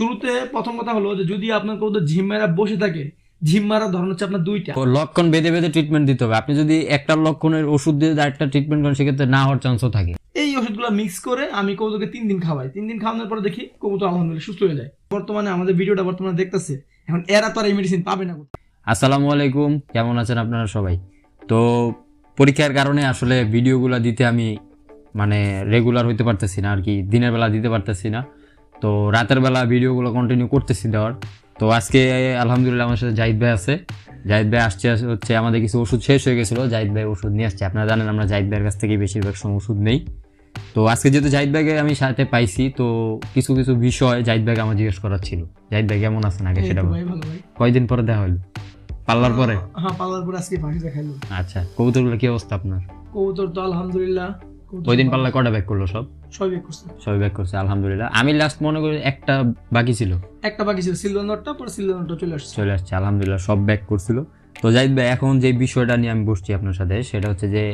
শুরুতে প্রথম কথা হলো যে যদি আপনার কবুতর ঝিম মারা বসে থাকে ঝিম মারার ধরন হচ্ছে আপনার দুইটা। লক্ষণ বেঁধে বেঁধে ট্রিটমেন্ট দিতে হবে। আপনি যদি একটা লক্ষণের ওষুধ দিয়ে আরেকটা ট্রিটমেন্ট করেন সেক্ষেত্রে না হওয়ার চান্সও থাকে। এই ওষুধগুলো মিক্স করে আমি কবুতরকে তিন দিন খাওয়াই। তিন দিন খাওয়ানোর পরে দেখি কবুতর আলহামদুলিল্লাহ সুস্থ হয়ে যায়। বর্তমানে আমাদের ভিডিওটা বর্তমানে দেখতেছে। এখন এরা তো আর এই মেডিসিন পাবে না। আসসালামু আলাইকুম। কেমন আছেন আপনারা সবাই? তো পরীক্ষার কারণে আসলে ভিডিওগুলো দিতে আমি মানে রেগুলার হইতে পারতেছি না আর কি দিনের বেলা দিতে পারতেছি না। তো রাতের বেলা ভিডিওগুলো কন্টিনিউ করতেছি দেওয়ার তো আজকে আলহামদুলিল্লাহ আমার সাথে জাহিদ ভাই আছে। জাহিদ ভাই আসছে হচ্ছে আমাদের কিছু ওষুধ শেষ হয়ে গেছিল জাহিদ ভাই ওষুধ নিয়ে আসছে। আপনারা জানেন আমরা জাহিদ ভাইয়ের কাছ থেকে বেশিরভাগ সময় ওষুধ নেই। তো আজকে যেহেতু জাহিদ ভাইকে আমি সাথে পাইছি তো কিছু কিছু বিষয় জাহিদ ভাইকে আমার জিজ্ঞেস করার ছিল। জাহিদ ভাই কেমন আছেন আগে সেটা কয়দিন পরে দেখা হলো? পাল্লার পরে? হ্যাঁ পালার পরে আজকে ফাঁকি দেখাইলো। আচ্ছা কবুতরগুলো কি অবস্থা আপনার? কবুতর তো আলহামদুলিল্লাহ ওই দিন পাল্লা কটা ব্যাক করল সব? সবই ব্যাক করছে। আলহামদুলিল্লাহ। আমি লাস্ট মনে করি একটা বাকি ছিল। একটা বাকি ছিল সিলভার নোটটা পরে সিলভার নোটটা চলে আসছে। চলে আসছে আলহামদুলিল্লাহ সব ব্যাক করছিল। তো জাহিদ ভাই এখন যে বিষয়টা নিয়ে আমি বসছি আপনার সাথে সেটা হচ্ছে যে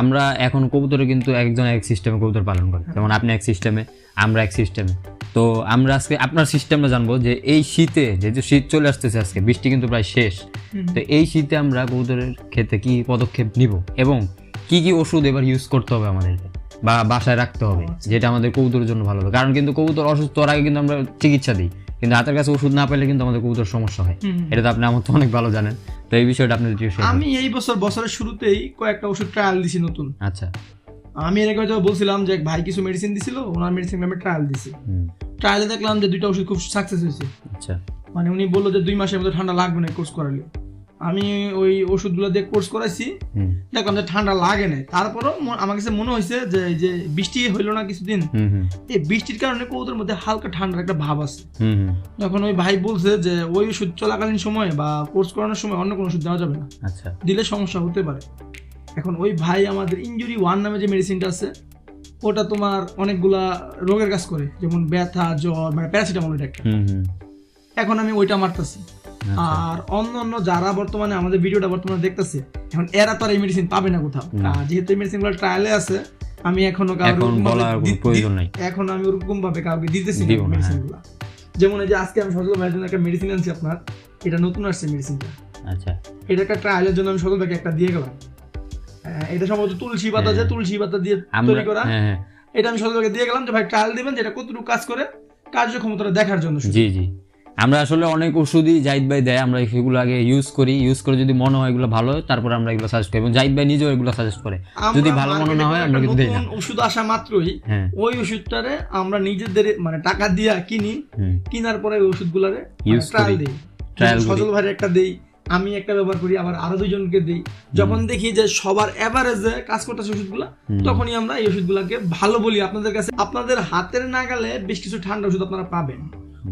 আমরা এখন কবুতরে কিন্তু একজন এক সিস্টেমে কবুতর পালন করি। যেমন আপনি এক সিস্টেমে আমরা এক সিস্টেমে তো আমরা আজকে আপনার সিস্টেমটা জানব যে এই শীতে যেহেতু শীত চলে আসতেছে আজকে বৃষ্টি কিন্তু প্রায় শেষ। তো এই শীতে আমরা কবুতরের ক্ষেত্রে কি পদক্ষেপ নিব এবং কি কি ওষুধ এবার ইউজ করতে হবে আমাদেরকে? বা বাসায় রাখতে হবে। যেটা আমাদের কবুতরের জন্য ভালো হবে। কারণ কিন্তু কবুতর অসুস্থ হওয়ার আগে কিন্তু আমরা চিকিৎসা দিই কিন্তু হাতের কাছে ওষুধ না পেলে কিন্তু আমাদের কবুতর সমস্যা হয়। এটা তো আপনি আমার তো অনেক ভালো জানেন। তো এই বিষয়টা আপনি। আমি এই বছর বছরের শুরুতেই কয়েকটা ওষুধ ট্রায়াল দিছি নতুন। আচ্ছা। আমি এর আগে বলছিলাম যে ভাই কিছু মেডিসিন দিছিল ওনার মেডিসিন আমি ট্রায়াল দিছি। ট্রায়ালে দেখলাম যে দুইটা ওষুধ খুব সাকসেস হয়েছে। আচ্ছা। মানে উনি বলল যে দুই মাসের মধ্যে ঠান্ডা লাগবে না কোর্স করালে আমি ওই ওষুধগুলো দিয়ে কোর্স করাইছি। দেখলাম যে ঠান্ডা লাগে না তারপরও আমার কাছে মনে হয়েছে যে যে বৃষ্টি হইল না কিছুদিন এই বৃষ্টির কারণে কবুতরের মধ্যে হালকা ঠান্ডার একটা ভাব আছে। তখন ওই ভাই বলছে যে ওই ওষুধ চলাকালীন সময় বা কোর্স করানোর সময় অন্য কোনো ওষুধ দেওয়া যাবে না। আচ্ছা। দিলে সমস্যা হতে পারে। এখন ওই ভাই আমাদের ইনজুরি ওয়ান নামে যে মেডিসিনটা আছে ওটা তোমার অনেকগুলা রোগের কাজ করে। যেমন ব্যথা জ্বর মানে প্যারাসিটামল এটা একটা। এখন আমি ওইটা মারতাছি। আর অন্য অন্য যারা বর্তমানে আমাদের ভিডিওটা বর্তমানে দেখতেছে এখন এরা তো আর এই মেডিসিন পাবে না কোথাও। যেহেতু এই মেডিসিনগুলো ট্রায়ালে আছে আমি এখনও কাউকে এখন আমি ওরকম ভাবে কাউকে দিতেছি না, মেডিসিন হ্যাঁ। যেমন এই যে আজকে আমি সজল ভাইয়ের জন্য একটা মেডিসিন আনছি আপনার এটা নতুন আসছে মেডিসিনটা আচ্ছা। এটা একটা ট্রায়ালের জন্য আমি সজল ভাইকে একটা দিয়ে গেলাম। এটা সম্ভবত তুলসী পাতা যে হ্যাঁ। তুলসী পাতা দিয়ে তৈরি করা। হ্যাঁ এটা আমি সজল ভাইকে দিয়ে গেলাম যে ভাই ট্রায়াল দিবেন যেটা কতটুকু কাজ করে কার্যক্ষমতাটা দেখার জন্য জি জি। আমরা আসলে অনেক ওষুধই জাহিদ ভাই দেয় আমরা সেগুলো আগে ইউজ করি ইউজ করে যদি মনে হয় এগুলো ভালো হয় তারপর আমরা এগুলো সাজেস্ট করি এবং জাহিদ ভাই নিজেও এগুলো সাজেস্ট করে যদি ভালো মনে না হয় আমরা কিন্তু দেই না ওষুধ আসা মাত্রই হ্যাঁ ওই ওষুধটারে আমরা নিজেদের মানে টাকা দিয়া কিনি কিনার পরে ওই ওষুধগুলারে Use ট্রায়াল করি। দিই করি। সজল ভাইয়ের একটা দেই আমি একটা ব্যবহার করি আবার আরও দুইজনকে দিই যখন দেখি যে সবার এভারেজে কাজ করতেছে ওষুধগুলা। তখনই আমরা এই ওষুধগুলাকে ভালো বলি আপনাদের কাছে আপনাদের হাতের নাগালে বেশ কিছু ঠান্ডা ওষুধ আপনারা পাবেন।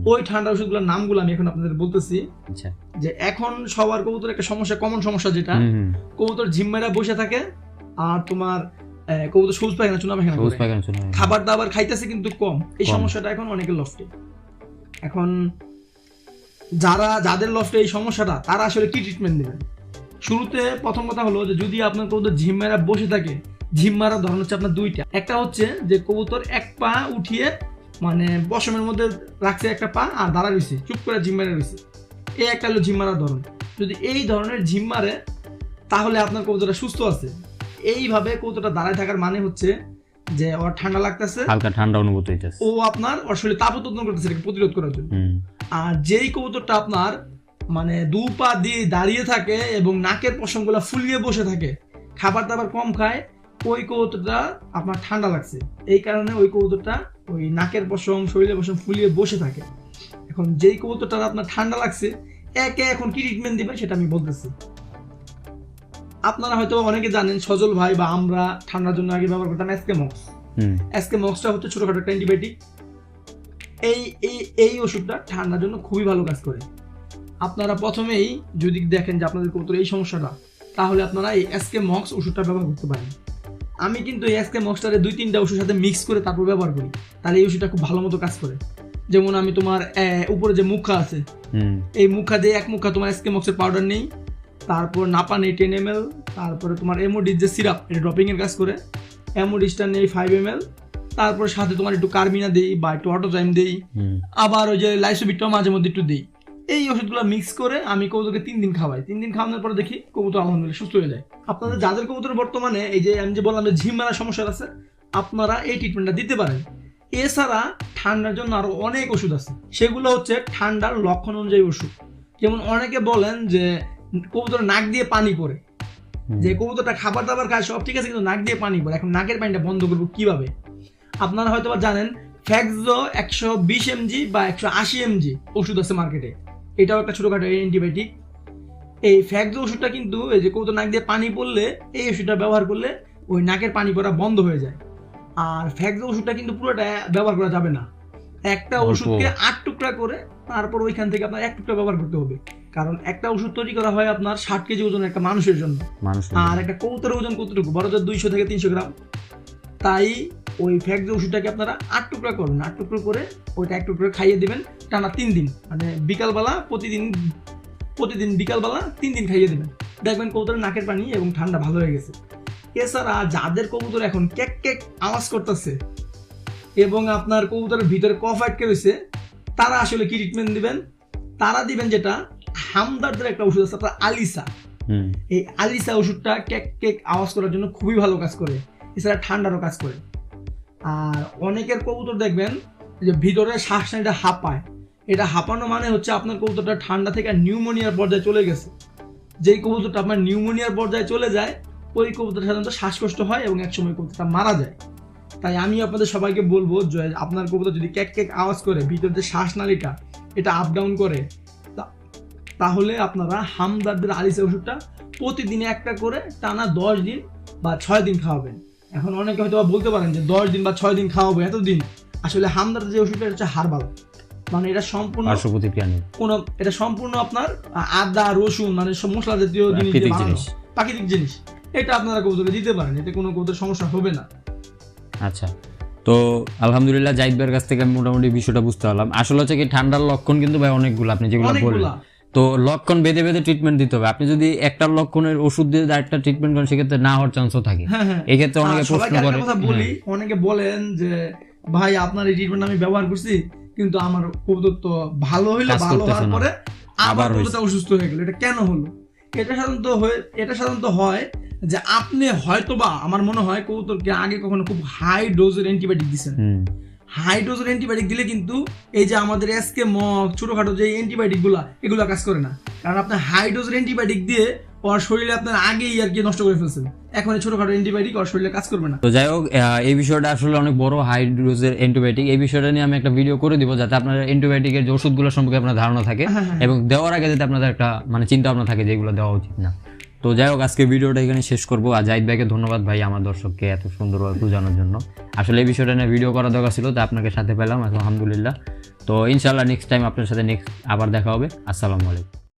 ওই ঠান্ডা ওষুধগুলোর নামগুলো আমি এখন আপনাদের বলতেছি। আচ্ছা। যে এখন সবার কবুতর একটা সমস্যা কমন সমস্যা যেটা কবুতর ঝিম্মেরা বসে থাকে আর তোমার কবুতর সবুজ পায়খানা চুনা পায়খানা খাবার দাবার খাইতেছে কিন্তু কম। এই সমস্যাটা এখন অনেকের লফটে। এখন যারা যাদের লফটে এই সমস্যাটা তারা আসলে কি ট্রিটমেন্ট দেবেন শুরুতে প্রথম কথা হলো যে যদি আপনার কবুতর ঝিম মেরা বসে থাকে ঝিম মারার ধরন হচ্ছে আপনার দুইটা। একটা হচ্ছে যে কবুতর এক পা উঠিয়ে মানে বসমের মধ্যে রাখছে একটা পা আর দাঁড়া রয়েছে চুপ করে ঝিম মেরে রয়েছে। এই একটা হলো ঝিম মারার ধরন। যদি এই ধরনের ঝিম মারে তাহলে আপনার কবুতরটা সুস্থ আছে। এইভাবে কবুতরটা দাঁড়ায় থাকার মানে হচ্ছে যে ওর ঠান্ডা লাগতেছে হালকা ঠান্ডা অনুভূত হইতেছে। ও আপনার ওর শরীরে তাপ উৎপন্ন করতেছে প্রতিরোধ করার জন্য। আর যেই কবুতরটা আপনার মানে দু পা দিয়ে দাঁড়িয়ে থাকে এবং নাকের পশমগুলা ফুলিয়ে বসে থাকে খাবার দাবার কম খায় ওই কবুতরটা আপনার ঠান্ডা লাগছে। এই কারণে ওই কবুতরটা ওই নাকের পশম শরীরের পশম ফুলিয়ে বসে থাকে। এখন যেই কবুতরটা আপনার ঠান্ডা লাগছে একে এখন কি ট্রিটমেন্ট দিবেন সেটা আমি বলতেছি। আপনারা হয়তো অনেকে জানেন সজল ভাই বা আমরা ঠান্ডার জন্য আগে ব্যবহার করতাম এসকেমক্স হুম। এসকে মক্সটা হচ্ছে ছোটখাটো একটা অ্যান্টিবায়োটিক এই এই এই ওষুধটা ঠান্ডার জন্য খুবই ভালো কাজ করে। আপনারা প্রথমেই যদি দেখেন যে আপনাদের কবুতর এই সমস্যাটা তাহলে আপনারা এই এসকে মক্স ওষুধটা ব্যবহার করতে পারেন। আমি কিন্তু এই এসকে মক্সটারে দুই তিনটা ওষুধের সাথে মিক্স করে তারপর ব্যবহার করি। তাহলে এই ওষুধটা খুব ভালো মতো কাজ করে। যেমন আমি তোমার উপরে যে মুখা আছে এই মুখা দিয়ে এক মুখা তোমার এসকে মক্সের পাউডার নেই। তারপর নাপা নেই টেন এম এল তারপরে তোমার এমোডিস যে সিরাপ এটা ড্রপিং এর কাজ করে। এমোডিসটা নেই ফাইভ এম এল তারপর সাথে তোমার একটু কার্মিনা দেই বা একটু অটোজাইম দেই। আবার ওই যে লাইসোবিটটাও মাঝে মধ্যে একটু দিই। এই ওষুধগুলো মিক্স করে আমি কবুতরকে তিন দিন খাওয়াই। তিন দিন খাওয়ানোর পরে দেখি কবুতর আলহামদুলিল্লাহ সুস্থ হয়ে যায়। আপনাদের যাদের কবুতর বর্তমানে এই যে আমি যে বললাম যে ঝিম মারা সমস্যা আছে আপনারা এই ট্রিটমেন্টটা দিতে পারেন। এছাড়া ঠান্ডার জন্য আরও অনেক ওষুধ আছে। সেগুলো হচ্ছে ঠান্ডার লক্ষণ অনুযায়ী ওষুধ। যেমন অনেকে বলেন যে কবুতর নাক দিয়ে পানি পড়ে। যে কবুতরটা খাবার দাবার খায় সব ঠিক আছে কিন্তু নাক দিয়ে পানি পড়ে। এখন নাকের পানিটা বন্ধ করব কীভাবে? আপনারা হয়তো জানেন ফ্যাক্সো একশো বিশ এমজি বা একশো আশি এমজি ওষুধ আছে মার্কেটে এটাও একটা ছোটখাটো অ্যান্টিবায়োটিক এই ফ্যাক্সো ওষুধটা কিন্তু এই যে কবুতর নাক দিয়ে পানি পড়লে এই ওষুধটা ব্যবহার করলে ওই নাকের পানি পড়া বন্ধ হয়ে যায়। আর ফ্যাক্সো ওষুধটা কিন্তু পুরোটা ব্যবহার করা যাবে না। একটা ওষুধকে আট টুকরা করে তারপর ওইখান থেকে আপনার এক টুকরা ব্যবহার করতে হবে। কারণ একটা ওষুধ তৈরি করা হয় আপনার ষাট কেজি ওজন একটা মানুষের জন্য। আর একটা কবুতরের ওজন কতটুকু? বড় দুইশো থেকে তিনশো গ্রাম। তাই ওই ফ্যাক্ট ওষুধটাকে আপনারা আট টুকরা করবেন আট টুকরো করে ওইটা এক টুকরো খাইয়ে দিবেন টানা তিন দিন। মানে বিকালবেলা প্রতিদিন প্রতিদিন বিকালবেলা তিন দিন খাইয়ে দিবেন। দেখবেন কবুতরের নাকের পানি এবং ঠান্ডা ভালো হয়ে গেছে। এছাড়া যাদের কবুতর এখন কেক কেক আওয়াজ করতেছে এবং আপনার কবুতরের ভিতরে কফ আটকে রয়েছে তারা আসলে কি ট্রিটমেন্ট দিবেন? তারা দিবেন যেটা হামদারদের একটা ওষুধ আছে আপনার আলিসা। এই আলিসা ওষুধটা কেক কেক আওয়াজ করার জন্য খুবই ভালো কাজ করে। এছাড়া ঠান্ডারও কাজ করে। আর অনেকের কবুতর দেখবেন যে ভিতরে শ্বাস হাঁপায়। এটা হাঁপানো মানে হচ্ছে আপনার কবুতরটা ঠান্ডা থেকে নিউমোনিয়ার পর্যায়ে চলে গেছে। যেই কবুতরটা আপনার নিউমোনিয়ার পর্যায়ে চলে যায়, ওই কবুতর সাধারণত শ্বাসকষ্ট হয় এবং একসময় কবুতরটা মারা যায়। তাই আমি আপনাদের সবাইকে বলব যে, আপনার কবুতর যদি ক্যাক কেক আওয়াজ করে, ভিতর যে শ্বাসনালীটা এটা আপ ডাউন করে তাহলে আপনারা হামদারদের আলিসা ওষুধটা প্রতিদিনে একটা করে টানা দশ দিন বা ছয় দিন খাওয়াবেন। এখন অনেকে হয়তো বলতে পারেন যে দশ দিন বা ছয় দিন খাওয়াবো এতদিন। আসলে হামদার যে ওষুধটা হচ্ছে হার্বাল। মানে এটা সম্পূর্ণ কোনো এটা সম্পূর্ণ আপনার আদা রসুন মানে সব মশলা জাতীয় জিনিস প্রাকৃতিক জিনিস। এটা আপনারা কবুতরে দিতে পারেন এতে কোনো কবুতর সমস্যা হবে না। আচ্ছা। তো আলহামদুলিল্লাহ জাহিদ ভাইয়ের কাছ থেকে আমি মোটামুটি বিষয়টা বুঝতে পারলাম। আসলে হচ্ছে কি ঠান্ডার লক্ষণ কিন্তু ভাই অনেকগুলো আপনি যেগুলো বললেন। তো লক্ষণ বেঁধে বেঁধে ট্রিটমেন্ট দিতে হবে। আপনি যদি একটা লক্ষণের ওষুধ দিয়ে আরেকটা ট্রিটমেন্ট করেন সেক্ষেত্রে না হওয়ার চান্সও থাকে। হ্যাঁ হ্যাঁ। এই ক্ষেত্রে অনেকে প্রশ্ন করে। বলি হ্যাঁ, অনেকে বলেন যে ভাই আপনার এই ট্রিটমেন্ট আমি ব্যবহার করছি কিন্তু আমার কবুতর তো ভালো হইল ভালো হওয়ার পরে আবার অসুস্থ হয়ে গেল। এটা কেন হলো? এটা সাধারণত হয়ে এটা সাধারণত হয় যে আপনি হয়তোবা আমার মনে হয় কবুতরকে আগে কখনো খুব হাই ডোজের অ্যান্টিবায়োটিক দিচ্ছেন হুম, হাই ডোজের অ্যান্টিবায়োটিক দিলে কিন্তু এই যে আমাদের এসকে মগ ছোটখাটো যে অ্যান্টিবায়োটিকগুলা এগুলো কাজ করে না। কারণ আপনি হাই ডোজের অ্যান্টিবায়োটিক দিয়ে ওর শরীরে আপনার আগেই আর কি নষ্ট করে ফেলছেন এখন এই ছোটখাটো অ্যান্টিবায়োটিক ওর শরীরে কাজ করবে না। তো যাই হোক এই বিষয়টা আসলে অনেক বড় হাই ডোজের অ্যান্টিবায়োটিক। এই বিষয়টা নিয়ে আমি একটা ভিডিও করে দিব যাতে আপনার অ্যান্টিবায়োটিকের যে ওষুধগুলো সম্পর্কে আপনার ধারণা থাকে হ্যাঁ, হ্যাঁ। এবং দেওয়ার আগে যাতে আপনাদের একটা মানে চিন্তা ভাবনা থাকে যে এগুলো দেওয়া উচিত না। তো যাই হোক, আজকে ভিডিওটা এখানে শেষ করব। আর জাহিদ ভাইকে ধন্যবাদ ভাই আমার দর্শককে এত সুন্দরভাবে বোঝানোর জন্য। আসলে এই বিষয়টা নিয়ে ভিডিও করা দরকার ছিল, তো আপনাকে সাথে পেলাম আলহামদুলিল্লাহ। তো ইনশাল্লাহ নেক্সট টাইম আপনার সাথে নেক্সট আবার দেখা হবে। আসসালামু আলাইকুম।